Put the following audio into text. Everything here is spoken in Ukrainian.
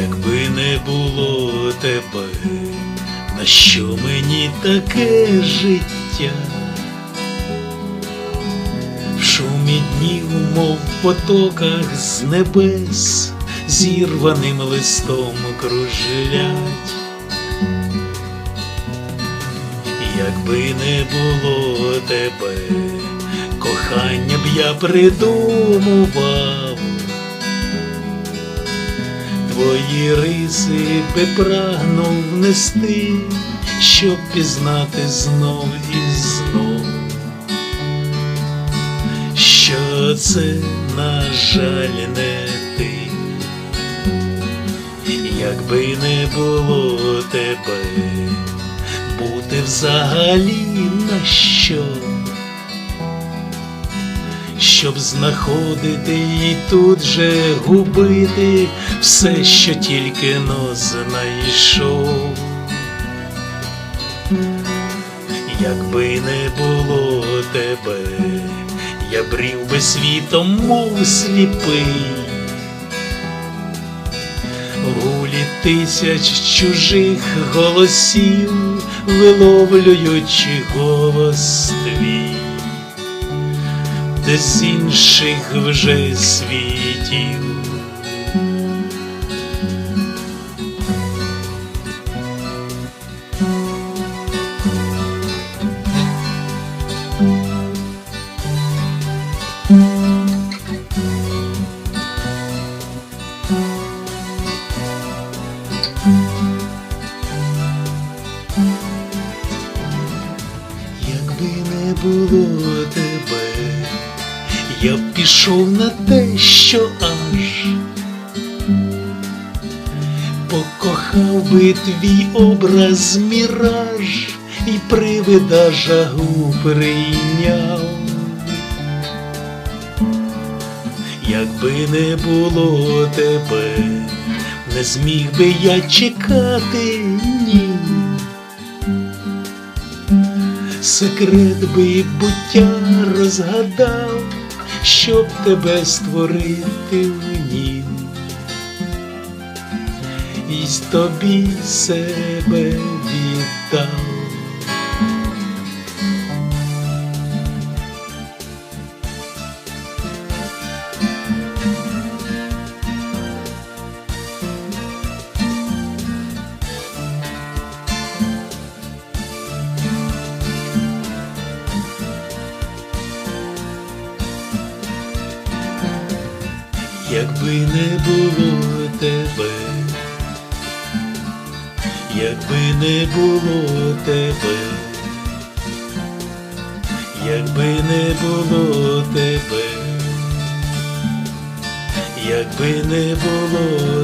Якби не було тебе, на що мені таке життя? В шумі днів, мов потоках з небес, зірваним листом кружлять. Якби не було тебе, кохання б я придумував твої риси би прагнув нести, щоб пізнати знов і знов, що це, на жаль, не ти, якби не було тебе бути взагалі на що, щоб знаходити і тут же губити все, що тільки но знайшов. Якби не було тебе, я брів би світом, мов сліпий гулі тисяч чужих голосів, виловлюючи голос твій, з інших вже світів. Якби не було я пішов на те, що аж покохав би твій образ міраж і привида жагу прийняв. Якби не було тебе, не зміг би я чекати ні секрет би буття розгадав, щоб тебе створити в нім, і тобі себе віддав. Якби не було тебе, якби не було тебе, якби не було тебе, якби не було тебе,